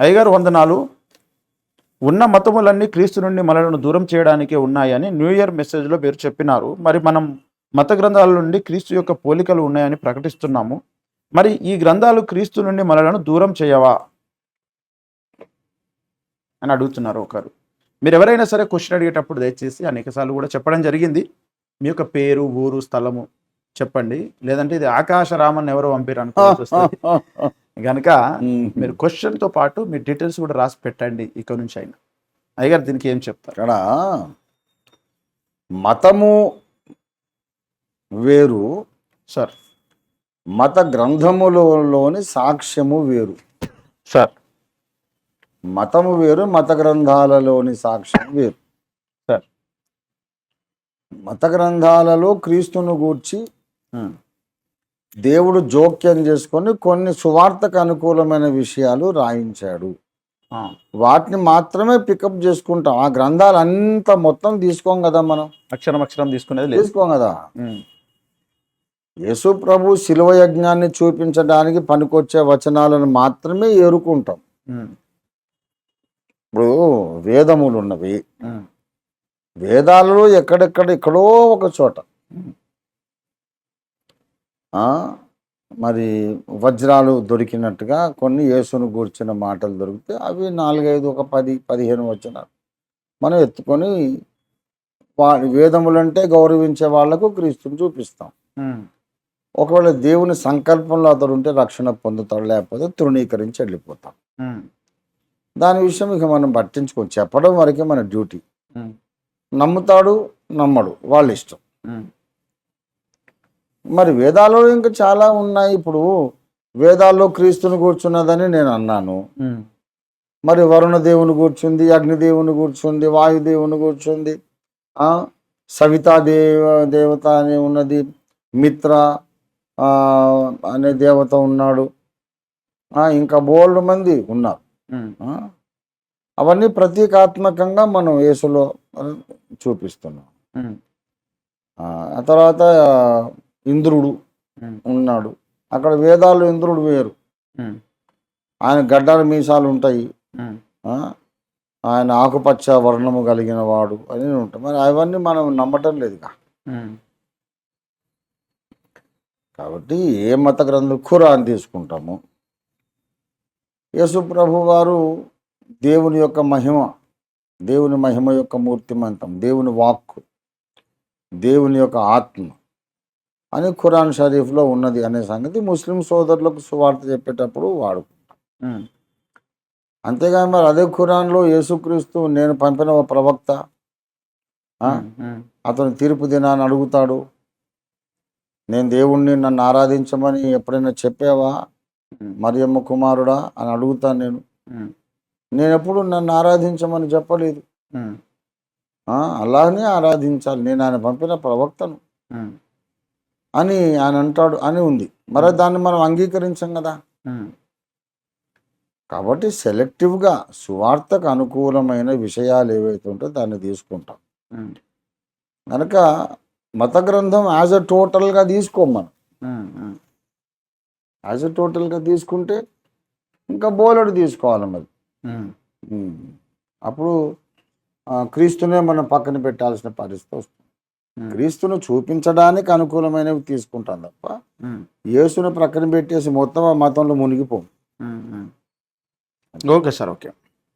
అయ్యగారు వందనాలు. ఉన్న మతములన్నీ క్రీస్తు నుండి మనలను దూరం చేయడానికే ఉన్నాయని న్యూ ఇయర్ మెసేజ్లో మీరు చెప్పినారు. మరి మనం మత గ్రంథాల నుండి క్రీస్తు యొక్క పోలికలు ఉన్నాయని ప్రకటిస్తున్నాము. మరి ఈ గ్రంథాలు క్రీస్తు నుండి మనలను దూరం చేయవా? అని అడుగుతున్నారు ఒకరు. మీరు ఎవరైనా సరే క్వశ్చన్ అడిగేటప్పుడు దయచేసి అనేకసార్లు కూడా చెప్పడం జరిగింది. మీ యొక్క పేరు ఊరు స్థలము చెప్పండి. లేదంటే ఇది ఆకాశ రామన్ ఎవరో పంపారు కనుక మీరు క్వశ్చన్తో పాటు మీ డీటెయిల్స్ కూడా రాసి పెట్టండి ఇక్కడ నుంచి అయినా. అయ్యగారు దీనికి ఏం చెప్తారు? ఇక్కడ మతము వేరు సార్. మత గ్రంథములలోని సాక్ష్యము వేరు. సార్. మతము వేరు మత గ్రంథాలలోని సాక్ష్యం వేరు. సార్. మత గ్రంథాలలో క్రీస్తును గూర్చి దేవుడు జోక్యం చేసుకొని కొన్ని సువార్తకు అనుకూలమైన విషయాలు రాయించాడు. వాటిని మాత్రమే పికప్ చేసుకుంటాం. ఆ గ్రంథాలు అంతా మొత్తం తీసుకోం కదా మనం. అక్షరం అక్షరం తీసుకునేది తీసుకోం కదా. యేసు ప్రభు శిలువ యజ్ఞాన్ని చూపించడానికి పనికొచ్చే వచనాలను మాత్రమే ఏరుకుంటాం. ఇప్పుడు వేదములు ఉన్నవి వేదాలలో ఎక్కడెక్కడ ఎక్కడో ఒక చోట. మరి వజ్రాలు దొరికినట్టుగా కొన్ని యేసును గూర్చిన మాటలు దొరికితే అవి నాలుగైదు ఒక పది పదిహేను వచనాలు. మనం ఎత్తుకొని వా వేదములంటే గౌరవించే వాళ్ళకు క్రీస్తుని చూపిస్తాం. ఒకవేళ దేవుని సంకల్పంలో అతడు ఉంటే రక్షణ పొందుతాడు లేకపోతే తృణీకరించి వెళ్ళిపోతాం దాని విషయం ఇక మనం పట్టించుకోం. చెప్పడం వరకే మన డ్యూటీ. నమ్ముతాడు నమ్మడు. వాళ్ళ ఇష్టం. మరి వేదాల్లో ఇంకా చాలా ఉన్నాయి. ఇప్పుడు వేదాల్లో క్రీస్తుని కూర్చున్నదని నేను అన్నాను. మరి వరుణ దేవుని కూర్చుంది అగ్నిదేవుని కూర్చుంది వాయుదేవుని కూర్చుంది సవితా దేవ దేవత అని ఉన్నది మిత్ర అనే దేవత ఉన్నాడు. ఇంకా బోల్డ్ మంది ఉన్నారు? అవన్నీ ప్రతీకాత్మకంగా మనం యేసులో చూపిస్తున్నాం. ఆ తర్వాత ఇంద్రుడు ఉన్నాడు. అక్కడ వేదాలు ఇంద్రుడు వేరు. ఆయన గడ్డల మీసాలు ఉంటాయి. ఆయన ఆకుపచ్చ వర్ణము కలిగిన వాడు అని ఉంటాయి మరి అవన్నీ మనం నమ్మటం లేదుగా కాబట్టి ఏ మత గ్రంథం ఖురాన్ తీసుకుంటాము? యేసు ప్రభు వారు దేవుని యొక్క మహిమ దేవుని మహిమ యొక్క మూర్తిమంతం దేవుని వాక్కు దేవుని యొక్క ఆత్మ అని ఖురాన్ షరీఫ్లో ఉన్నది అనే సంగతి ముస్లిం సోదరులకు సువార్త చెప్పేటప్పుడు వాడు. అంతేగాని మరి అదే ఖురాన్లో యేసుక్రీస్తు నేను పంపిన ఒక ప్రవక్త అతను తీర్పు దినాన్ని అడుగుతాడు నేను దేవుణ్ణి నన్ను ఆరాధించమని ఎప్పుడైనా చెప్పావా? మరియమ్మ కుమారుడా? అని అడుగుతాను నేను. నేను ఎప్పుడు నన్ను ఆరాధించమని చెప్పలేదు. అల్లాహ్నే ఆరాధించాలి. నేను ఆయన పంపిన ప్రవక్తను. అని ఆయన అంటాడు అని ఉంది. మరి దాన్ని మనం అంగీకరించం కదా? కాబట్టి సెలెక్టివ్గా సువార్తకు అనుకూలమైన విషయాలు ఏవైతే ఉంటే దాన్ని తీసుకుంటాం. కనుక మత గ్రంథం యాజ్ అ టోటల్గా తీసుకోం మనం. యాజ్ అ టోటల్గా తీసుకుంటే ఇంకా బోలెడు తీసుకోవాలి మరి. అప్పుడు క్రీస్తునే మనం పక్కన పెట్టాల్సిన పరిస్థితి వస్తుంది. క్రీస్తును చూపించడానికి అనుకూలమైనవి తీసుకుంటాం తప్ప యేసును ప్రక్కన పెట్టేసి మొత్తం ఆ మతంలో మునిగిపోం. Okay sir okay.